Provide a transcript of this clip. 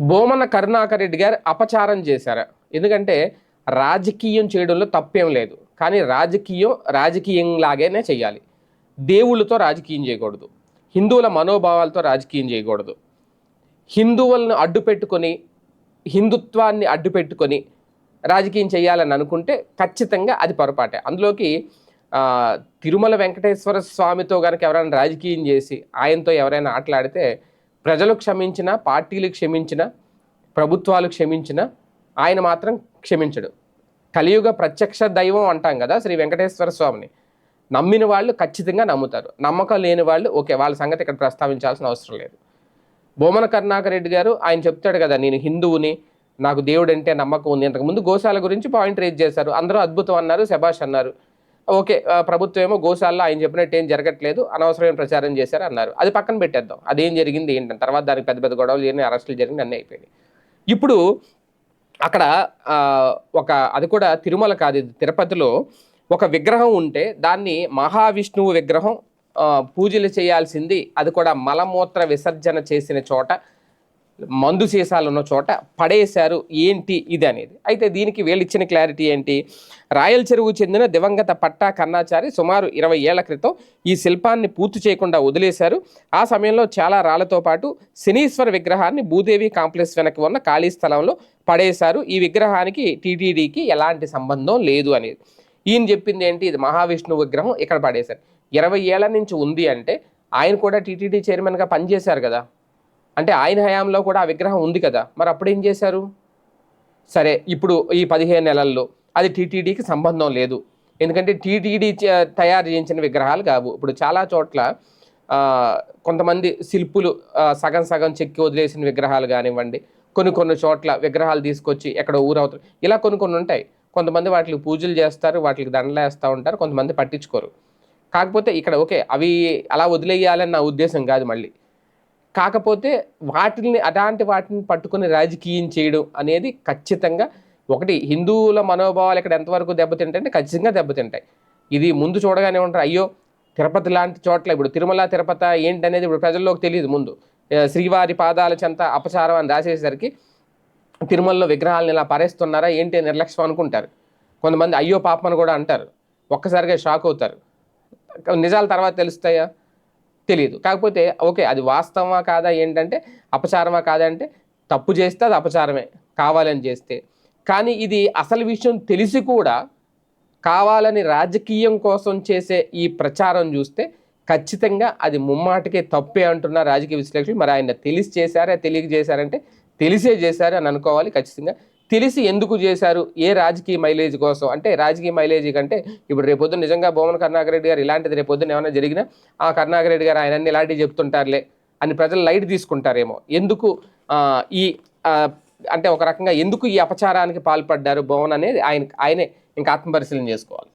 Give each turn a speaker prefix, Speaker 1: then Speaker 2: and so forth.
Speaker 1: బోమన కరుణాకర్ రెడ్డి గారు అపచారం చేశారు. ఎందుకంటే రాజకీయం చేయడంలో తప్పేం లేదు. కానీ రాజకీయం రాజకీయం లాగానే చేయాలి. దేవుళ్ళతో రాజకీయం చేయకూడదు. హిందువుల మనోభావాలతో రాజకీయం చేయకూడదు. హిందువులను అడ్డు పెట్టుకొని హిందుత్వాన్ని అడ్డు పెట్టుకొని రాజకీయం చేయాలని అనుకుంటే ఖచ్చితంగా అది పొరపాటే. అందులోకి తిరుమల వెంకటేశ్వర స్వామితో కనుక ఎవరైనా రాజకీయం చేసి ఆయనతో ఎవరైనా ఆటలాడితే ప్రజలు క్షమించిన పార్టీలు క్షమించిన ప్రభుత్వాలు క్షమించిన ఆయన మాత్రం క్షమించడు. కలియుగ ప్రత్యక్ష దైవం అంటాం కదా శ్రీ వెంకటేశ్వర స్వామిని. నమ్మిన వాళ్ళు ఖచ్చితంగా నమ్ముతారు. నమ్మకం లేని వాళ్ళు ఓకే వాళ్ళ సంగతి ఇక్కడ ప్రస్తావించాల్సిన అవసరం లేదు. బొమ్మన కరుణాకరెడ్డి గారు ఆయన చెప్తాడు కదా నేను హిందువుని నాకు దేవుడు అంటే నమ్మకం ఉంది. ఇంతకుముందు గోశాల గురించి పాయింట్ రేజ్ చేశారు. అందరూ అద్భుతం అన్నారు శభాష్ అన్నారు. ఓకే ప్రభుత్వం ఏమో గోశాలలో ఆయన చెప్పినట్టు ఏం జరగట్లేదు అనవసరమైన ప్రచారం చేశారు అన్నారు. అది పక్కన పెట్టేద్దాం. అదేం జరిగింది ఏంటంటే తర్వాత దానికి పెద్ద పెద్ద గొడవలు జరిగినాయి అరెస్టులు జరిగింది అన్నీ అయిపోయినాయి. ఇప్పుడు అక్కడ ఒక అది కూడా తిరుమల కాదు తిరుపతిలో ఒక విగ్రహం ఉంటే దాన్ని మహావిష్ణువు విగ్రహం పూజలు చేయాల్సింది అది కూడా మలమూత్ర విసర్జన చేసిన చోట మందు సీసాలు ఉన్న చోట పడేశారు ఏంటి ఇది అనేది. అయితే దీనికి వీళ్ళు ఇచ్చిన క్లారిటీ ఏంటి? రాయల్ చెరువు చెందిన దివంగత పట్టా కన్నాచారి సుమారు ఇరవై ఏళ్ళ క్రితం ఈ శిల్పాన్ని పూర్తి చేయకుండా వదిలేశారు. ఆ సమయంలో చాలా రాళ్ళతో పాటు శనీశ్వర విగ్రహాన్ని భూదేవి కాంప్లెక్స్ వెనక ఉన్న ఖాళీ స్థలంలో పడేశారు. ఈ విగ్రహానికి టీటీడీకి ఎలాంటి సంబంధం లేదు అనేది. ఈయన చెప్పింది ఏంటి? ఇది మహావిష్ణువు విగ్రహం ఇక్కడ పడేశారు. ఇరవై ఏళ్ళ నుంచి ఉంది అంటే ఆయన కూడా టీటీడీ చైర్మన్గా పనిచేశారు కదా. అంటే ఆయన హయాంలో కూడా ఆ విగ్రహం ఉంది కదా. మరి అప్పుడు ఏం చేశారు? సరే ఇప్పుడు ఈ పదిహేను నెలల్లో అది టీటీడీకి సంబంధం లేదు. ఎందుకంటే టీటీడీ తయారు చేయించిన విగ్రహాలు కావు. ఇప్పుడు చాలా చోట్ల కొంతమంది శిల్పులు సగం సగం చెక్కి వదిలేసిన విగ్రహాలు కానివ్వండి కొన్ని కొన్ని చోట్ల విగ్రహాలు తీసుకొచ్చి ఎక్కడ ఊరవుతారు ఇలా కొన్ని కొన్ని ఉంటాయి. కొంతమంది వాటికి పూజలు చేస్తారు వాటికి దండలు వేస్తూ ఉంటారు కొంతమంది పట్టించుకోరు. కాకపోతే ఇక్కడ ఓకే అవి అలా వదిలేయాలని నా ఉద్దేశం కాదు మళ్ళీ. కాకపోతే వాటిని అలాంటి వాటిని పట్టుకొని రాజకీయం చేయడం అనేది ఖచ్చితంగా ఒకటి హిందువుల మనోభావాలు ఇక్కడ ఎంతవరకు దెబ్బతింటాయి అంటే ఖచ్చితంగా దెబ్బతింటాయి. ఇది ముందు చూడగానే ఉంటారు అయ్యో తిరుపతి లాంటి చోట్ల ఇప్పుడు తిరుమల తిరుపతి ఏంటి అనేది ఇప్పుడు ప్రజల్లోకి తెలియదు ముందు. శ్రీవారి పాదాల చెంత అపచారం అని రాసేసరికి తిరుమలలో విగ్రహాలను ఇలా పరేస్తున్నారా ఏంటి నిర్లక్ష్యం అనుకుంటారు. కొంతమంది అయ్యో పాపమని కూడా అంటారు. ఒక్కసారిగా షాక్ అవుతారు. నిజాల తర్వాత తెలుస్తాయా? తెలియదు కాకపోతే ఓకే అది వాస్తవమా కాదా ఏంటంటే అపచారమా కాదా అంటే తప్పు చేస్తే అది అపచారమే కావాలని చేస్తే. కానీ ఇది అసలు విషయం తెలిసి కూడా కావాలని రాజకీయం కోసం చేసే ఈ ప్రచారం చూస్తే ఖచ్చితంగా అది ముమ్మాటికే తప్పే అంటున్న రాజకీయ విశ్లేషకులు. మరి ఆయన తెలిసి చేశారా తెలియక చేశారంటే తెలిసే చేశారు అని అనుకోవాలి ఖచ్చితంగా. తెలిసి ఎందుకు చేశారు? ఏ రాజకీయ మైలేజ్ కోసం? అంటే రాజకీయ మైలేజ్ కంటే ఇప్పుడు రేపొద్దు నిజంగా భువన కరుణాకర్ రెడ్డి గారు ఇలాంటిది రేపొద్దున ఏమైనా జరిగినా ఆ కరుణాకర్ రెడ్డి గారు ఆయన అన్ని ఇలాంటివి చెప్తుంటారులే అని ప్రజలు లైట్ తీసుకుంటారేమో. ఎందుకు ఈ అంటే ఒక రకంగా ఎందుకు ఈ అపచారానికి పాల్పడ్డారు భవన్ అనేది ఆయన ఆయనే ఇంకా ఆత్మపరిశీలన చేసుకోవాలి.